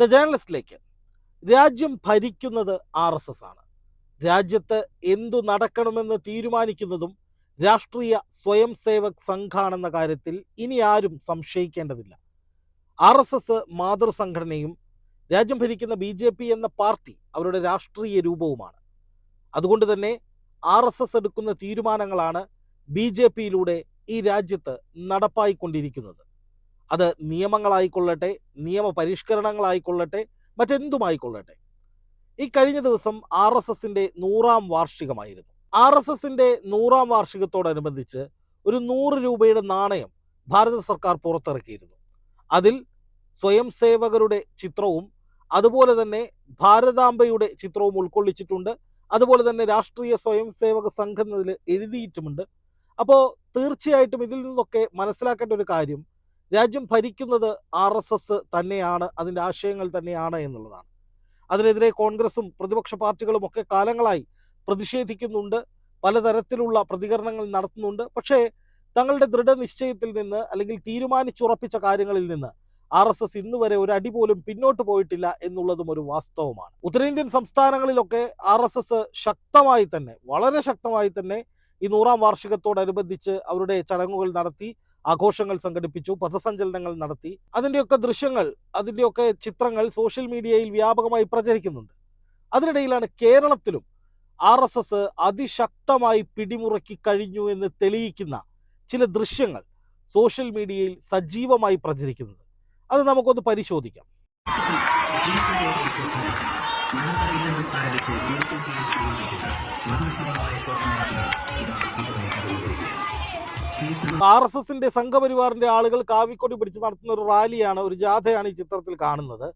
The ജേർണലിസ്റ്റിലേക്ക് രാജ്യം ഭരിക്കുന്നത് R S S ആണ്. രാജ്യത്ത് എന്തു നടക്കണമെന്ന് തീരുമാനിക്കുന്നതും രാഷ്ട്രീയ സ്വയം സേവക് സംഘാണെന്ന കാര്യത്തിൽ ഇനി ആരും സംശയിക്കേണ്ടതില്ല. ആർ എസ് എസ് മാതൃസംഘടനയും രാജ്യം ഭരിക്കുന്ന ബി ജെ പി എന്ന പാർട്ടി അവരുടെ രാഷ്ട്രീയ രൂപവുമാണ്. അതുകൊണ്ട് തന്നെ ആർ എസ് എസ് എടുക്കുന്ന തീരുമാനങ്ങളാണ് ബി ജെ പിയിലൂടെ ഈ രാജ്യത്ത് നടപ്പായിക്കൊണ്ടിരിക്കുന്നത്. അത് നിയമങ്ങളായിക്കൊള്ളട്ടെ നിയമ പരിഷ്കരണങ്ങളായിക്കൊള്ളട്ടെ മറ്റെന്തുമായിക്കൊള്ളട്ടെ. ഈ കഴിഞ്ഞ ദിവസം ആർ എസ് എസിന്റെ നൂറാം വാർഷികമായിരുന്നു. ആർ എസ് എസിന്റെ നൂറാം വാർഷികത്തോടനുബന്ധിച്ച് ഒരു നൂറ് രൂപയുടെ നാണയം ഭാരത സർക്കാർ പുറത്തിറക്കിയിരുന്നു. അതിൽ സ്വയം സേവകരുടെ ചിത്രവും അതുപോലെ തന്നെ ഭാരതാംബയുടെ ചിത്രവും ഉൾക്കൊള്ളിച്ചിട്ടുണ്ട്. അതുപോലെ തന്നെ രാഷ്ട്രീയ സ്വയം സേവക സംഘം എഴുതിയിട്ടുമുണ്ട്. അപ്പോൾ തീർച്ചയായിട്ടും ഇതിൽ നിന്നൊക്കെ മനസ്സിലാക്കേണ്ട ഒരു കാര്യം രാജ്യം ഭരിക്കുന്നത് ആർ എസ് എസ് തന്നെയാണ് അതിന്റെ ആശയങ്ങൾ തന്നെയാണ് എന്നുള്ളതാണ്. അതിനെതിരെ കോൺഗ്രസും പ്രതിപക്ഷ പാർട്ടികളും ഒക്കെ കാലങ്ങളായി പ്രതിഷേധിക്കുന്നുണ്ട് പലതരത്തിലുള്ള പ്രതികരണങ്ങൾ നടത്തുന്നുണ്ട്. പക്ഷേ തങ്ങളുടെ ദൃഢനിശ്ചയത്തിൽ നിന്ന് അല്ലെങ്കിൽ തീരുമാനിച്ചുറപ്പിച്ച കാര്യങ്ങളിൽ നിന്ന് ആർ എസ് എസ് ഇന്ന് വരെ ഒരു അടി പോലും പിന്നോട്ട് പോയിട്ടില്ല എന്നുള്ളതും ഒരു വാസ്തവമാണ്. ഉത്തരേന്ത്യൻ സംസ്ഥാനങ്ങളിലൊക്കെ ആർ എസ് എസ് ശക്തമായി തന്നെ വളരെ ശക്തമായി തന്നെ ഈ നൂറാം വാർഷികത്തോടനുബന്ധിച്ച് അവരുടെ ചടങ്ങുകൾ നടത്തി ആഘോഷങ്ങൾ സംഘടിപ്പിച്ചു പഥസഞ്ചലനങ്ങൾ നടത്തി അതിന്റെയൊക്കെ ദൃശ്യങ്ങൾ അതിന്റെയൊക്കെ ചിത്രങ്ങൾ സോഷ്യൽ മീഡിയയിൽ വ്യാപകമായി പ്രചരിക്കുന്നുണ്ട് അതിനിടയിലാണ് കേരളത്തിലും ആർ എസ് എസ് അതിശക്തമായി പിടിമുറക്കി കഴിഞ്ഞു എന്ന് തെളിയിക്കുന്ന ചില ദൃശ്യങ്ങൾ സോഷ്യൽ മീഡിയയിൽ സജീവമായി പ്രചരിക്കുന്നത് അത് നമുക്കൊന്ന് പരിശോധിക്കാം ആരംഭിച്ച് ആർ എസ് എസിന്റെ സംഘപരിവാറിന്റെ ആളുകൾ കാവിക്കൊടി പിടിച്ച് നടത്തുന്ന ഒരു റാലിയാണ് ഒരു ജാഥയാണ് ഈ ചിത്രത്തിൽ കാണുന്നത്.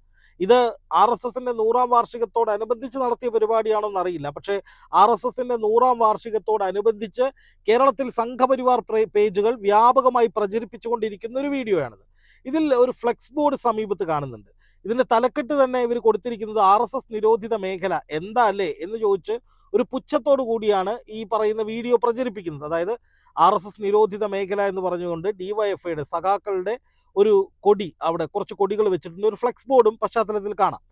ഇത് ആർ എസ് എസിന്റെ നൂറാം വാർഷികത്തോടനുബന്ധിച്ച് നടത്തിയ പരിപാടിയാണോന്ന് അറിയില്ല പക്ഷേ ആർ എസ് എസിന്റെ നൂറാം വാർഷികത്തോടനുബന്ധിച്ച് കേരളത്തിൽ സംഘപരിവാർ പേജുകൾ വ്യാപകമായി പ്രചരിപ്പിച്ചുകൊണ്ടിരിക്കുന്ന ഒരു വീഡിയോയാണിത്. ഇതിൽ ഒരു ഫ്ലെക്സ് ബോർഡ് സമീപത്ത് കാണുന്നുണ്ട്. ഇതിന്റെ തലക്കെട്ട് തന്നെ ഇവർ കൊടുത്തിരിക്കുന്നത് ആർ എസ് എസ് നിരോധിത മേഖല എന്താ അല്ലേ എന്ന് ചോദിച്ച് ഒരു പുച്ഛത്തോടു കൂടിയാണ് ഈ പറയുന്ന വീഡിയോ പ്രചരിപ്പിക്കുന്നത്. അതായത് ആർ എസ് എസ് നിരോധിത മേഖല എന്ന് പറഞ്ഞുകൊണ്ട് ഡിവൈഎഫ്ഐയുടെ സഖാക്കളുടെ ഒരു കൊടി അവിടെ കുറച്ച് കൊടികൾ വെച്ചിട്ടുണ്ട്. ഒരു ഫ്ലെക്സ് ബോർഡും പശ്ചാത്തലത്തിൽ കാണാം.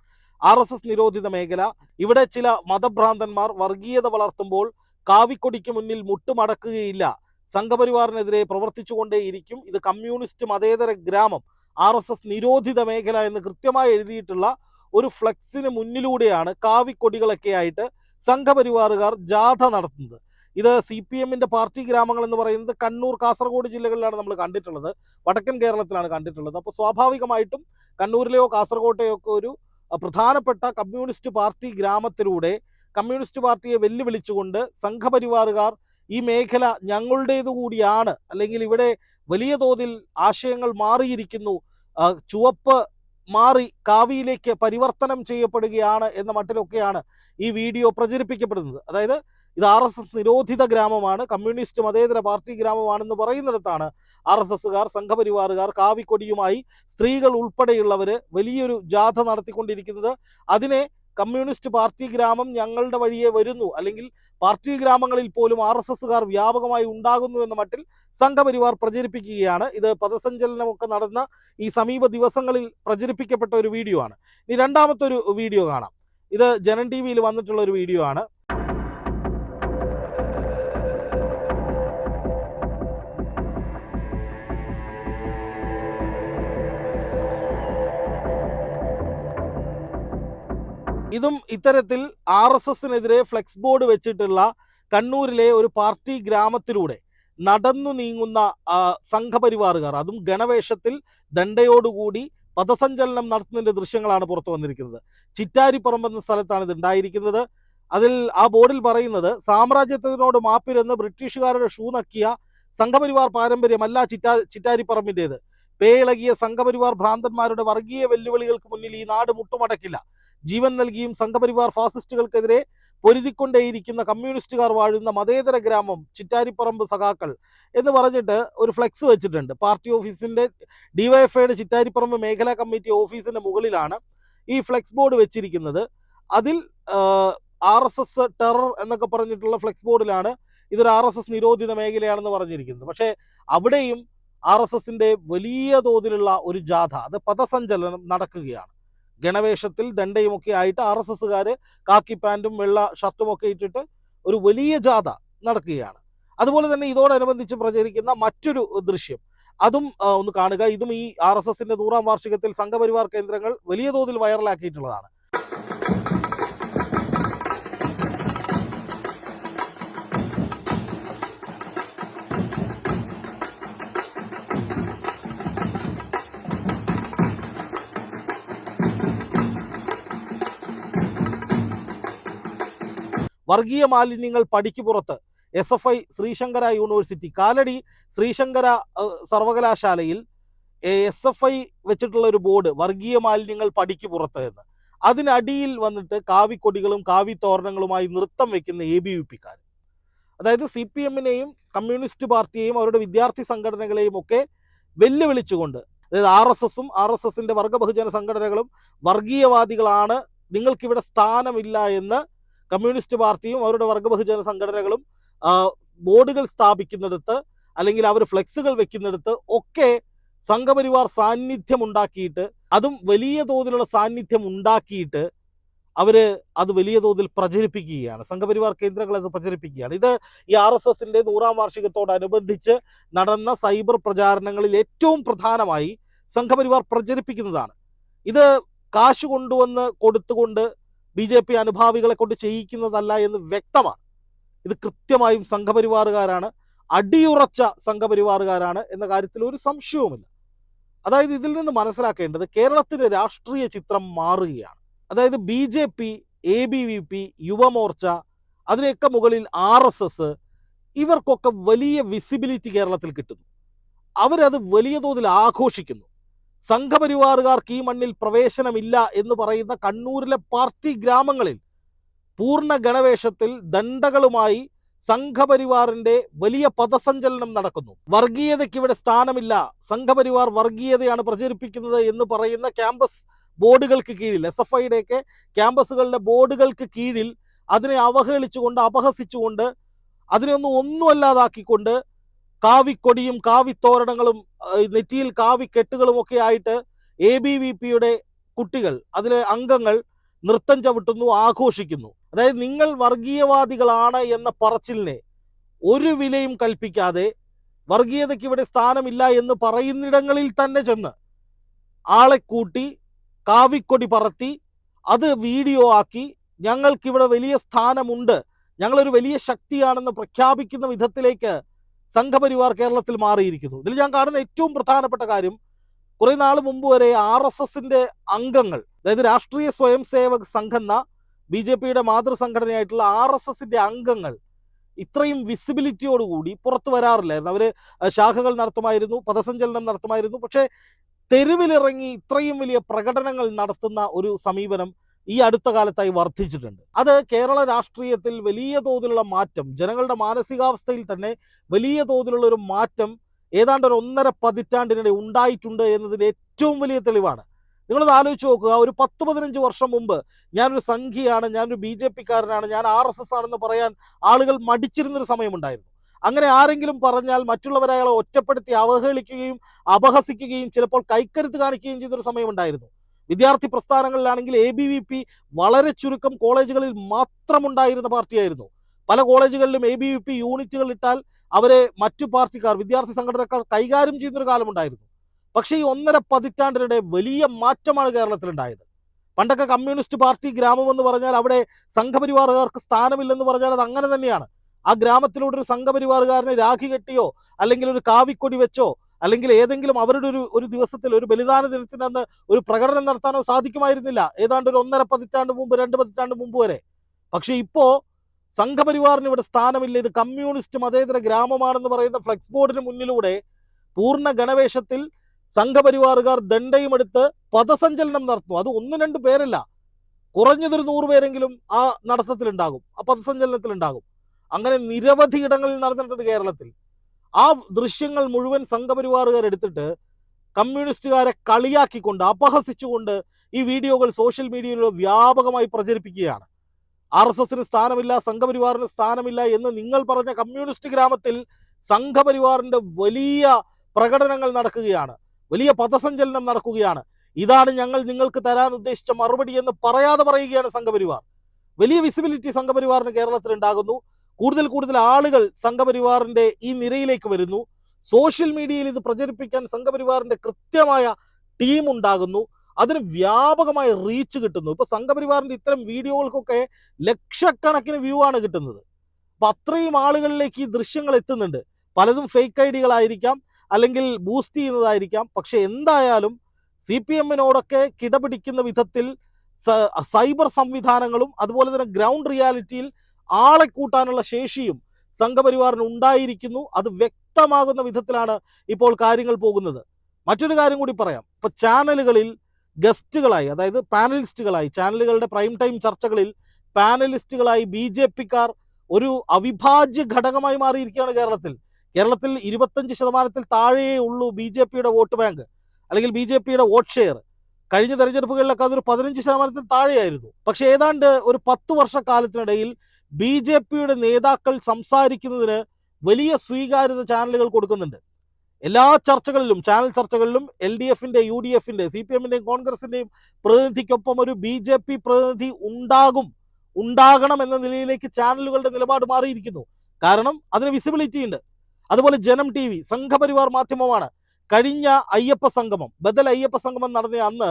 ആർ എസ് എസ് നിരോധിത മേഖല. ഇവിടെ ചില മതഭ്രാന്തന്മാർ വർഗീയത വളർത്തുമ്പോൾ കാവിക്കൊടിക്ക് മുന്നിൽ മുട്ടുമടക്കുകയില്ല. സംഘപരിവാറിനെതിരെ പ്രവർത്തിച്ചുകൊണ്ടേയിരിക്കും. ഇത് കമ്മ്യൂണിസ്റ്റ് മതേതര ഗ്രാമം. ആർ എസ് എസ് നിരോധിത മേഖല എന്ന് കൃത്യമായി എഴുതിയിട്ടുള്ള ഒരു ഫ്ലെക്സിന് മുന്നിലൂടെയാണ് കാവിക്കൊടികളൊക്കെ ആയിട്ട് സംഘപരിവാറുകാർ ജാഥ നടത്തുന്നത്. ഇത് സി പി എമ്മിന്റെ പാർട്ടി ഗ്രാമങ്ങൾ എന്ന് പറയുന്നത് കണ്ണൂർ കാസർഗോഡ് ജില്ലകളിലാണ് നമ്മൾ കണ്ടിട്ടുള്ളത്. വടക്കൻ കേരളത്തിലാണ് കണ്ടിട്ടുള്ളത്. അപ്പോൾ സ്വാഭാവികമായിട്ടും കണ്ണൂരിലെയോ കാസർഗോട്ടെയോ ഒക്കെ ഒരു പ്രധാനപ്പെട്ട കമ്മ്യൂണിസ്റ്റ് പാർട്ടി ഗ്രാമത്തിലൂടെ കമ്മ്യൂണിസ്റ്റ് പാർട്ടിയെ വെല്ലുവിളിച്ചുകൊണ്ട് സംഘപരിവാറുകാർ ഈ മേഖല ഞങ്ങളുടേത് കൂടിയാണ് അല്ലെങ്കിൽ ഇവിടെ വലിയ തോതിൽ ആശയങ്ങൾ മാറിയിരിക്കുന്നു ചുവപ്പ് മാറി കാവിയിലേക്ക് പരിവർത്തനം ചെയ്യപ്പെടുകയാണ് എന്ന മട്ടിലൊക്കെയാണ് ഈ വീഡിയോ പ്രചരിപ്പിക്കപ്പെടുന്നത്. അതായത് ഇത് ആർ എസ് എസ് നിരോധിത ഗ്രാമമാണ്. കമ്മ്യൂണിസ്റ്റ് മതേതര പാർട്ടി ഗ്രാമമാണെന്ന് പറയുന്നിടത്താണ് ആർ എസ് എസ്സുകാർ സംഘപരിവാറുകാർ കാവിക്കൊടിയുമായി സ്ത്രീകൾ ഉൾപ്പെടെയുള്ളവർ വലിയൊരു ജാഥ നടത്തിക്കൊണ്ടിരിക്കുന്നത്. അതിനെ കമ്മ്യൂണിസ്റ്റ് പാർട്ടി ഗ്രാമം ഞങ്ങളുടെ വഴിയെ വരുന്നു. അല്ലെങ്കിൽ പാർട്ടി ഗ്രാമങ്ങളിൽ പോലും ആർ എസ് എസ്സുകാർ വ്യാപകമായി ഉണ്ടാകുന്നു എന്ന മട്ടിൽ സംഘപരിവാർ പ്രചരിപ്പിക്കുകയാണ്. ഇത് പദസഞ്ചലനമൊക്കെ നടന്ന ഈ സമീപ ദിവസങ്ങളിൽ പ്രചരിപ്പിക്കപ്പെട്ട ഒരു വീഡിയോ ആണ്. ഇനി രണ്ടാമത്തെ ഒരു വീഡിയോ കാണാം. ഇത് ജനൻ ടി വിയിൽ വന്നിട്ടുള്ള ഒരു വീഡിയോ ആണ്. ഇതും ഇത്തരത്തിൽ ആർ എസ് എസിനെതിരെ ഫ്ലെക്സ് ബോർഡ് വെച്ചിട്ടുള്ള കണ്ണൂരിലെ ഒരു പാർട്ടി ഗ്രാമത്തിലൂടെ നടന്നു നീങ്ങുന്ന സംഘപരിവാറുകാർ. അതും ഗണവേഷത്തിൽ ദണ്ഡയോടുകൂടി പഥസഞ്ചലനം നടത്തുന്നതിന്റെ ദൃശ്യങ്ങളാണ് പുറത്തു വന്നിരിക്കുന്നത്. ചിറ്റാരിപ്പറമ്പ് എന്ന സ്ഥലത്താണ് ഇത് ഉണ്ടായിരിക്കുന്നത്. അതിൽ ആ ബോർഡിൽ പറയുന്നത് സാമ്രാജ്യത്തിനോട് മാപ്പിരുന്ന് ബ്രിട്ടീഷുകാരുടെ ഷൂ നക്കിയ സംഘപരിവാർ പാരമ്പര്യമല്ല ചിറ്റാ ചിറ്റാരിപ്പറമ്പിന്റേത് പേയിളകിയ സംഘപരിവാർ ഭ്രാന്തന്മാരുടെ വർഗീയ വെല്ലുവിളികൾക്ക് മുന്നിൽ ഈ നാട് മുട്ടുമടക്കില്ല. ജീവൻ നൽകിയും സംഘപരിവാർ ഫാസിസ്റ്റുകൾക്കെതിരെ പൊരുതിക്കൊണ്ടേയിരിക്കുന്ന കമ്മ്യൂണിസ്റ്റുകാർ വാഴുന്ന മതേതര ഗ്രാമം ചിറ്റാരിപ്പറമ്പ് സഖാക്കൾ എന്ന് പറഞ്ഞിട്ട് ഒരു ഫ്ലെക്സ് വെച്ചിട്ടുണ്ട്. പാർട്ടി ഓഫീസിന്റെ ഡിവൈഎഫ്ഐയുടെ ചിറ്റാരിപ്പറമ്പ് മേഖലാ കമ്മിറ്റി ഓഫീസിന്റെ മുകളിലാണ് ഈ ഫ്ലെക്സ് ബോർഡ് വെച്ചിരിക്കുന്നത്. അതിൽ ആർ എസ് എസ് ടെറർ എന്നൊക്കെ പറഞ്ഞിട്ടുള്ള ഫ്ലെക്സ് ബോർഡിലാണ് ഇതൊരു ആർ എസ് എസ് നിരോധിത മേഖലയാണെന്ന് പറഞ്ഞിരിക്കുന്നത്. പക്ഷേ അവിടെയും ആർ എസ് എസിന്റെ വലിയ തോതിലുള്ള ഒരു ജാഥ അത് പഥസഞ്ചലനം നടക്കുകയാണ്. ഗണവേഷത്തിൽ ദണ്ഡയുമൊക്കെ ആയിട്ട് ആർ എസ് എസ്സുകാര് കാക്കി പാന്റും വെള്ള ഷർട്ടും ഒക്കെ ഇട്ടിട്ട് ഒരു വലിയ ജാഥ നടക്കുകയാണ്. അതുപോലെ തന്നെ ഇതോടനുബന്ധിച്ച് പ്രചരിക്കുന്ന മറ്റൊരു ദൃശ്യം. അതും ഒന്ന് കാണുക. ഇതും ഈ ആർ എസ് എസിന്റെ നൂറാം വാർഷികത്തിൽ സംഘപരിവാർ കേന്ദ്രങ്ങൾ വലിയ തോതിൽ വൈറലാക്കിയിട്ടുള്ളതാണ് വർഗീയ മാലിന്യങ്ങൾ പടിക്ക് പുറത്ത്. S F I Sreesankara university. Kalady Sreesankara സർവകലാശാലയിൽ എസ് എഫ് ഐ വെച്ചിട്ടുള്ള ഒരു ബോർഡ് വർഗീയ മാലിന്യങ്ങൾ പടിക്ക് പുറത്ത് എന്ന്. അതിനടിയിൽ വന്നിട്ട് കാവിക്കൊടികളും കാവിത്തോരണങ്ങളുമായി നൃത്തം വെക്കുന്ന എ ബി വി പിക്കാർ അതായത് സി പി എമ്മിനെയും കമ്മ്യൂണിസ്റ്റ് പാർട്ടിയെയും അവരുടെ വിദ്യാർത്ഥി സംഘടനകളെയും ഒക്കെ വെല്ലുവിളിച്ചുകൊണ്ട് അതായത് ആർ എസ് എസും ആർ എസ് എസിന്റെ വർഗ ബഹുജന സംഘടനകളും വർഗീയവാദികളാണ് നിങ്ങൾക്കിവിടെ സ്ഥാനമില്ല എന്ന് കമ്മ്യൂണിസ്റ്റ് പാർട്ടിയും അവരുടെ വർഗ ബഹുജന സംഘടനകളും ബോർഡുകൾ സ്ഥാപിക്കുന്നിടത്ത് അല്ലെങ്കിൽ അവർ ഫ്ലെക്സുകൾ വെക്കുന്നിടത്ത് ഒക്കെ സംഘപരിവാർ സാന്നിധ്യം ഉണ്ടാക്കിയിട്ട് അതും വലിയ തോതിലുള്ള സാന്നിധ്യം ഉണ്ടാക്കിയിട്ട് അവർ അത് വലിയ തോതിൽ പ്രചരിപ്പിക്കുകയാണ്. സംഘപരിവാർ കേന്ദ്രങ്ങൾ അത് പ്രചരിപ്പിക്കുകയാണ്. ഇത് ഈ ആർ എസ് എസിന്റെ നൂറാം വാർഷികത്തോടനുബന്ധിച്ച് നടന്ന സൈബർ പ്രചാരണങ്ങളിൽ ഏറ്റവും പ്രധാനമായി സംഘപരിവാർ പ്രചരിപ്പിക്കുന്നതാണ്. ഇത് കാശ് കൊണ്ടുവന്ന് കൊടുത്തുകൊണ്ട് ബി ജെ പി അനുഭാവികളെ കൊണ്ട് ചെയ്യിക്കുന്നതല്ല എന്ന് വ്യക്തമാണ്. ഇത് കൃത്യമായും സംഘപരിവാറുകാരാണ് അടിയുറച്ച സംഘപരിവാറുകാരാണ് എന്ന കാര്യത്തിൽ ഒരു സംശയവുമില്ല. അതായത് ഇതിൽ നിന്ന് മനസ്സിലാക്കേണ്ടത് കേരളത്തിന്റെ രാഷ്ട്രീയ ചിത്രം മാറുകയാണ്. അതായത് B J P A B V P Yuvamorcha അതിനൊക്കെ മുകളിൽ ആർ എസ് എസ് ഇവർക്കൊക്കെ വലിയ വിസിബിലിറ്റി കേരളത്തിൽ കിട്ടുന്നു. അവരത് വലിയ തോതിൽ ആഘോഷിക്കുന്നു. സംഘപരിവാറുകാർക്ക് ഈ മണ്ണിൽ പ്രവേശനമില്ല എന്ന് പറയുന്ന കണ്ണൂരിലെ പാർട്ടി ഗ്രാമങ്ങളിൽ പൂർണ ഗണവേഷത്തിൽ ദണ്ഡകളുമായി സംഘപരിവാറിന്റെ വലിയ പദസഞ്ചലനം നടക്കുന്നു. വർഗീയതയ്ക്ക് ഇവിടെ സ്ഥാനമില്ല. സംഘപരിവാർ വർഗീയതയാണ് പ്രചരിപ്പിക്കുന്നത് എന്ന് പറയുന്ന ക്യാമ്പസ് ബോർഡുകൾക്ക് കീഴിൽ എസ് എഫ് ഐയുടെയൊക്കെ ക്യാമ്പസുകളുടെ ബോർഡുകൾക്ക് കീഴിൽ അതിനെ അവഹേളിച്ചുകൊണ്ട് അപഹസിച്ചുകൊണ്ട് അതിനെ ഒന്നും ഒന്നുമല്ലാതാക്കിക്കൊണ്ട് കാവിക്കൊടിയും കാവിത്തോരണങ്ങളും നെറ്റിയിൽ കാവിക്കെട്ടുകളും ഒക്കെ ആയിട്ട് എ ബി വി പിയുടെ കുട്ടികൾ അതിലെ അംഗങ്ങൾ നൃത്തം ചവിട്ടുന്നു ആഘോഷിക്കുന്നു. അതായത് നിങ്ങൾ വർഗീയവാദികളാണ് എന്ന പറച്ചിലിനെ ഒരു വിലയും കൽപ്പിക്കാതെ വർഗീയതയ്ക്ക് ഇവിടെ സ്ഥാനമില്ല എന്ന് പറയുന്നിടങ്ങളിൽ തന്നെ ചെന്ന് ആളെ കൂട്ടി കാവിക്കൊടി പറത്തി അത് വീഡിയോ ആക്കി ഞങ്ങൾക്കിവിടെ വലിയ സ്ഥാനമുണ്ട് ഞങ്ങളൊരു വലിയ ശക്തിയാണെന്ന് പ്രഖ്യാപിക്കുന്ന വിധത്തിലേക്ക് സംഘപരിവാർ കേരളത്തിൽ മാറിയിരിക്കുന്നു. ഇതിൽ ഞാൻ കാണുന്ന ഏറ്റവും പ്രധാനപ്പെട്ട കാര്യം കുറെ നാൾ മുമ്പ് വരെ ആർ എസ് എസിന്റെ അംഗങ്ങൾ അതായത് രാഷ്ട്രീയ സ്വയം സേവക് എന്ന ബി ജെ പിയുടെ മാതൃസംഘടനയായിട്ടുള്ള ആർ എസ് എസിന്റെ അംഗങ്ങൾ ഇത്രയും വിസിബിലിറ്റിയോടുകൂടി പുറത്തു വരാറില്ലായിരുന്നു. അവർ ശാഖകൾ നടത്തുമായിരുന്നു പദസഞ്ചലനം നടത്തുമായിരുന്നു. പക്ഷേ തെരുവിലിറങ്ങി ഇത്രയും വലിയ പ്രകടനങ്ങൾ നടത്തുന്ന ഒരു സമീപനം ഈ അടുത്ത കാലത്തായി വർദ്ധിച്ചിട്ടുണ്ട്. അത് കേരള രാഷ്ട്രീയത്തിൽ വലിയ തോതിലുള്ള മാറ്റം ജനങ്ങളുടെ മാനസികാവസ്ഥയിൽ തന്നെ വലിയ തോതിലുള്ള ഒരു മാറ്റം ഏതാണ്ട് ഒരു ഒന്നര പതിറ്റാണ്ടിനിടെ ഉണ്ടായിട്ടുണ്ട് എന്നതിന്റെ ഏറ്റവും വലിയ തെളിവാണ്. നിങ്ങളത് ആലോചിച്ച് നോക്കുക ഒരു പത്ത് പതിനഞ്ച് വർഷം മുമ്പ് ഞാനൊരു സംഘിയാണ് ഞാനൊരു ബി ജെ പിക്കാരനാണ് ഞാൻ ആർ എസ് എസ് ആണെന്ന് പറയാൻ ആളുകൾ മടിച്ചിരുന്നൊരു സമയമുണ്ടായിരുന്നു. അങ്ങനെ ആരെങ്കിലും പറഞ്ഞാൽ മറ്റുള്ളവരെ അയാളെ ഒറ്റപ്പെടുത്തി അവഹേളിക്കുകയും അപഹസിക്കുകയും ചിലപ്പോൾ കൈക്കരുത്ത് കാണിക്കുകയും ചെയ്തൊരു സമയമുണ്ടായിരുന്നു. വിദ്യാർത്ഥി പ്രസ്ഥാനങ്ങളിലാണെങ്കിൽ എ ബി വി പി വളരെ ചുരുക്കം കോളേജുകളിൽ മാത്രമുണ്ടായിരുന്ന പാർട്ടിയായിരുന്നു. പല കോളേജുകളിലും എ ബി വി പി യൂണിറ്റുകൾ ഇട്ടാൽ അവരെ മറ്റു പാർട്ടിക്കാർ വിദ്യാർത്ഥി സംഘടനക്കാർ കൈകാര്യം ചെയ്യുന്നൊരു കാലമുണ്ടായിരുന്നു. പക്ഷേ ഈ ഒന്നര പതിറ്റാണ്ടിനിടെ വലിയ മാറ്റമാണ് കേരളത്തിലുണ്ടായത്. പണ്ടൊക്കെ കമ്മ്യൂണിസ്റ്റ് പാർട്ടി ഗ്രാമം എന്ന് പറഞ്ഞാൽ അവിടെ സംഘപരിവാറുകാർക്ക് സ്ഥാനമില്ലെന്ന് പറഞ്ഞാൽ അത് അങ്ങനെ തന്നെയാണ്. ആ ഗ്രാമത്തിലൂടെ ഒരു സംഘപരിവാറുകാരനെ രാഖി കെട്ടിയോ അല്ലെങ്കിൽ ഒരു കാവിക്കൊടി വെച്ചോ അല്ലെങ്കിൽ ഏതെങ്കിലും അവരുടെ ഒരു ഒരു ദിവസത്തിൽ ഒരു ബലിദാന ദിനത്തിനന്ന് ഒരു പ്രകടനം നടത്താനോ സാധിക്കുമായിരുന്നില്ല. ഏതാണ്ട് ഒരു ഒന്നര പതിറ്റാണ്ട് മുമ്പ് രണ്ട് പതിറ്റാണ്ട് മുമ്പ് വരെ. പക്ഷേ ഇപ്പോ സംഘപരിവാറിന് ഇവിടെ സ്ഥാനമില്ല. ഇത് കമ്മ്യൂണിസ്റ്റ് മതേതര ഗ്രാമമാണെന്ന് പറയുന്ന ഫ്ലെക്സ് ബോർഡിന് മുന്നിലൂടെ പൂർണ ഗണവേഷത്തിൽ സംഘപരിവാറുകാർ ദണ്ഡയുമെടുത്ത് പദസഞ്ചലനം നടത്തുന്നു. അത് ഒന്ന് രണ്ട് പേരല്ല. കുറഞ്ഞതൊരു നൂറ് പേരെങ്കിലും ആ നടത്തത്തിലുണ്ടാകും. ആ പദസഞ്ചലനത്തിലുണ്ടാകും. അങ്ങനെ നിരവധി ഇടങ്ങളിൽ നടന്നിട്ടുണ്ട് കേരളത്തിൽ. ആ ദൃശ്യങ്ങൾ മുഴുവൻ സംഘപരിവാറുകാർ എടുത്തിട്ട് കമ്മ്യൂണിസ്റ്റുകാരെ കളിയാക്കിക്കൊണ്ട് അപഹസിച്ചുകൊണ്ട് ഈ വീഡിയോകൾ സോഷ്യൽ മീഡിയയിലൂടെ വ്യാപകമായി പ്രചരിപ്പിക്കുകയാണ്. ആർ എസ് എസിന് സ്ഥാനമില്ല സംഘപരിവാറിന് സ്ഥാനമില്ല എന്ന് നിങ്ങൾ പറഞ്ഞ കമ്മ്യൂണിസ്റ്റ് ഗ്രാമത്തിൽ സംഘപരിവാറിന്റെ വലിയ പ്രകടനങ്ങൾ നടക്കുകയാണ് വലിയ പദസഞ്ചലനം നടക്കുകയാണ്. ഇതാണ് ഞങ്ങൾ നിങ്ങൾക്ക് തരാൻ ഉദ്ദേശിച്ച മറുപടി എന്ന് പറയാതെ പറയുകയാണ് സംഘപരിവാർ. വലിയ വിസിബിലിറ്റി സംഘപരിവാറിന് കേരളത്തിൽ ഉണ്ടാകുന്നു കൂടുതൽ കൂടുതൽ ആളുകൾ സംഘപരിവാറിന്റെ ഈ നിരയിലേക്ക് വരുന്നു. സോഷ്യൽ മീഡിയയിൽ ഇത് പ്രചരിപ്പിക്കാൻ സംഘപരിവാറിന്റെ കൃത്യമായ ടീം ഉണ്ടാകുന്നു. അതിന് വ്യാപകമായ റീച്ച് കിട്ടുന്നു. ഇപ്പൊ സംഘപരിവാറിന്റെ ഇത്തരം വീഡിയോകൾക്കൊക്കെ ലക്ഷക്കണക്കിന് വ്യൂ ആണ് കിട്ടുന്നത്. അപ്പൊ അത്രയും ആളുകളിലേക്ക് ഈ ദൃശ്യങ്ങൾ എത്തുന്നുണ്ട്. പലതും ഫേക്ക് ഐ ഡികളായിരിക്കാം അല്ലെങ്കിൽ ബൂസ്റ്റ് ചെയ്യുന്നതായിരിക്കാം. പക്ഷെ എന്തായാലും സി പി എമ്മിനോടൊക്കെ കിടപിടിക്കുന്ന വിധത്തിൽ സൈബർ സംവിധാനങ്ങളും അതുപോലെ തന്നെ ഗ്രൗണ്ട് റിയാലിറ്റിയിൽ ആളെ കൂട്ടാനുള്ള ശേഷിയും സംഘപരിവാറിന് ഉണ്ടായിരിക്കുന്നു. അത് വ്യക്തമാകുന്ന വിധത്തിലാണ് ഇപ്പോൾ കാര്യങ്ങൾ പോകുന്നത്. മറ്റൊരു കാര്യം കൂടി പറയാം. ഇപ്പൊ ചാനലുകളിൽ ഗസ്റ്റുകളായി അതായത് പാനലിസ്റ്റുകളായി ചാനലുകളുടെ പ്രൈം ടൈം ചർച്ചകളിൽ പാനലിസ്റ്റുകളായി ബി ജെ പിക്കാർ ഒരു അവിഭാജ്യ ഘടകമായി മാറിയിരിക്കുകയാണ് കേരളത്തിൽ. കേരളത്തിൽ ഇരുപത്തഞ്ച് ശതമാനത്തിൽ താഴെയേ ഉള്ളൂ ബി ജെ പിയുടെ വോട്ട് ബാങ്ക് അല്ലെങ്കിൽ ബി ജെ പിയുടെ വോട്ട് ഷെയർ. കഴിഞ്ഞ തെരഞ്ഞെടുപ്പുകളിലൊക്കെ അതൊരു പതിനഞ്ച് ശതമാനത്തിൽ താഴെയായിരുന്നു. പക്ഷേ ഏതാണ്ട് ഒരു പത്ത് വർഷക്കാലത്തിനിടയിൽ ബി ജെ പിയുടെ നേതാക്കൾ സംസാരിക്കുന്നതിന് വലിയ സ്വീകാര്യത ചാനലുകൾ കൊടുക്കുന്നുണ്ട്. എല്ലാ ചർച്ചകളിലും ചാനൽ ചർച്ചകളിലും എൽ ഡി എഫിന്റെ യു ഡി എഫിന്റെ സി പി എമ്മിന്റെയും കോൺഗ്രസിന്റെയും പ്രതിനിധിക്കൊപ്പം ഒരു ബി ജെ പി പ്രതിനിധി ഉണ്ടാകും ഉണ്ടാകണം എന്ന നിലയിലേക്ക് ചാനലുകളുടെ നിലപാട് മാറിയിരിക്കുന്നു. കാരണം അതിന് വിസിബിലിറ്റി ഉണ്ട്. അതുപോലെ ജനം ടി വി സംഘപരിവാർ മാധ്യമമാണ്. കഴിഞ്ഞ അയ്യപ്പ സംഗമം ബദൽ അയ്യപ്പ സംഗമം നടന്ന അന്ന്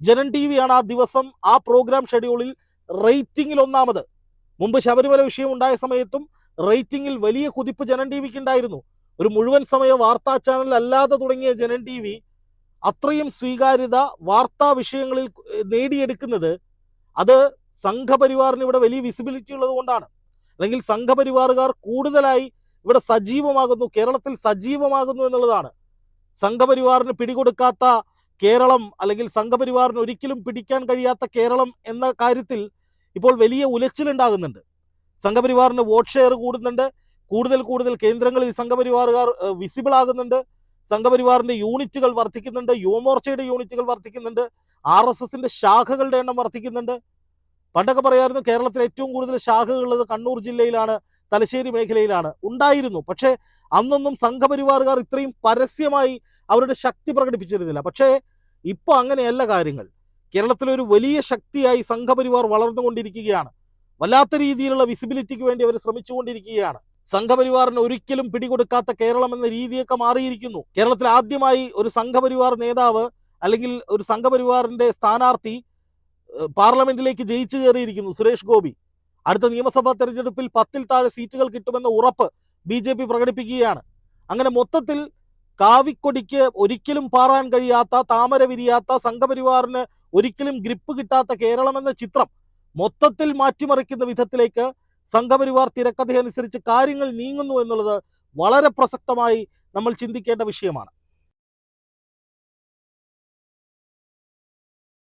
ജനം ടി വിയാണ് ആ ദിവസം ആ പ്രോഗ്രാം ഷെഡ്യൂളിൽ റേറ്റിംഗിൽ ഒന്നാമത്. മുമ്പ് ശബരിമല വിഷയം ഉണ്ടായ സമയത്തും റേറ്റിംഗിൽ വലിയ കുതിപ്പ് ജനൻ ടി വിക്ക് ഉണ്ടായിരുന്നു. ഒരു മുഴുവൻ സമയ വാർത്താ ചാനൽ അല്ലാതെ തുടങ്ങിയ ജനൻ ടി വി അത്രയും സ്വീകാര്യത വാർത്താ വിഷയങ്ങളിൽ നേടിയെടുക്കുന്നത് അത് സംഘപരിവാറിന് ഇവിടെ വലിയ വിസിബിലിറ്റി ഉള്ളത് കൊണ്ടാണ്. അല്ലെങ്കിൽ സംഘപരിവാറുകാർ കൂടുതലായി ഇവിടെ സജീവമാകുന്നു കേരളത്തിൽ സജീവമാകുന്നു എന്നുള്ളതാണ്. സംഘപരിവാറിന് പിടികൊടുക്കാത്ത കേരളം അല്ലെങ്കിൽ സംഘപരിവാറിന് ഒരിക്കലും പിടിക്കാൻ കഴിയാത്ത കേരളം എന്ന കാര്യത്തിൽ ഇപ്പോൾ വലിയ ഉലച്ചിലുണ്ടാകുന്നുണ്ട്. സംഘപരിവാറിന് വോട്ട് ഷെയർ കൂടുന്നുണ്ട്. കൂടുതൽ കൂടുതൽ കേന്ദ്രങ്ങളിൽ സംഘപരിവാറുകാർ വിസിബിൾ ആകുന്നുണ്ട്. സംഘപരിവാറിന്റെ യൂണിറ്റുകൾ വർദ്ധിക്കുന്നുണ്ട്. യുവമോർച്ചയുടെ യൂണിറ്റുകൾ വർദ്ധിക്കുന്നുണ്ട്. ആർ എസ് എസിന്റെ ശാഖകളുടെ എണ്ണം വർദ്ധിക്കുന്നുണ്ട്. പണ്ടൊക്കെ പറയായിരുന്നു കേരളത്തിൽ ഏറ്റവും കൂടുതൽ ശാഖകൾ ഉള്ളത് കണ്ണൂർ ജില്ലയിലാണ് തലശ്ശേരി മേഖലയിലാണ്. ഉണ്ടായിരുന്നു. പക്ഷേ അന്നൊന്നും സംഘപരിവാറുകാർ ഇത്രയും പരസ്യമായി അവരുടെ ശക്തി പ്രകടിപ്പിച്ചിരുന്നില്ല. പക്ഷേ ഇപ്പോൾ അങ്ങനെയല്ല കാര്യങ്ങൾ. കേരളത്തിൽ ഒരു വലിയ ശക്തിയായി സംഘപരിവാർ വളർന്നുകൊണ്ടിരിക്കുകയാണ്. വല്ലാത്ത രീതിയിലുള്ള വിസിബിലിറ്റിക്ക് വേണ്ടി അവർ ശ്രമിച്ചുകൊണ്ടിരിക്കുകയാണ്. സംഘപരിവാറിന് ഒരിക്കലും പിടികൊടുക്കാത്ത കേരളം എന്ന രീതിയൊക്കെ മാറിയിരിക്കുന്നു. കേരളത്തിൽ ആദ്യമായി ഒരു സംഘപരിവാർ നേതാവ് അല്ലെങ്കിൽ ഒരു സംഘപരിവാറിന്റെ സ്ഥാനാർത്ഥി പാർലമെന്റിലേക്ക് ജയിച്ചു കയറിയിരിക്കുന്നു സുരേഷ് ഗോപി. അടുത്ത നിയമസഭാ തെരഞ്ഞെടുപ്പിൽ പത്തിൽ താഴെ സീറ്റുകൾ കിട്ടുമെന്ന ഉറപ്പ് ബി ജെ പി പ്രകടിപ്പിക്കുകയാണ്. അങ്ങനെ മൊത്തത്തിൽ കാവിക്കൊടിക്ക് ഒരിക്കലും പാറാൻ കഴിയാത്ത താമര വിരിയാത്ത സംഘപരിവാറിന് ഒരിക്കലും ഗ്രിപ്പ് കിട്ടാത്ത കേരളം എന്ന ചിത്രം മൊത്തത്തിൽ മാറ്റിമറിക്കുന്ന വിധത്തിലേക്ക് സംഘപരിവാർ തിരക്കഥയനുസരിച്ച് കാര്യങ്ങൾ നീങ്ങുന്നു എന്നുള്ളത് വളരെ പ്രസക്തമായി നമ്മൾ ചിന്തിക്കേണ്ട വിഷയമാണ്.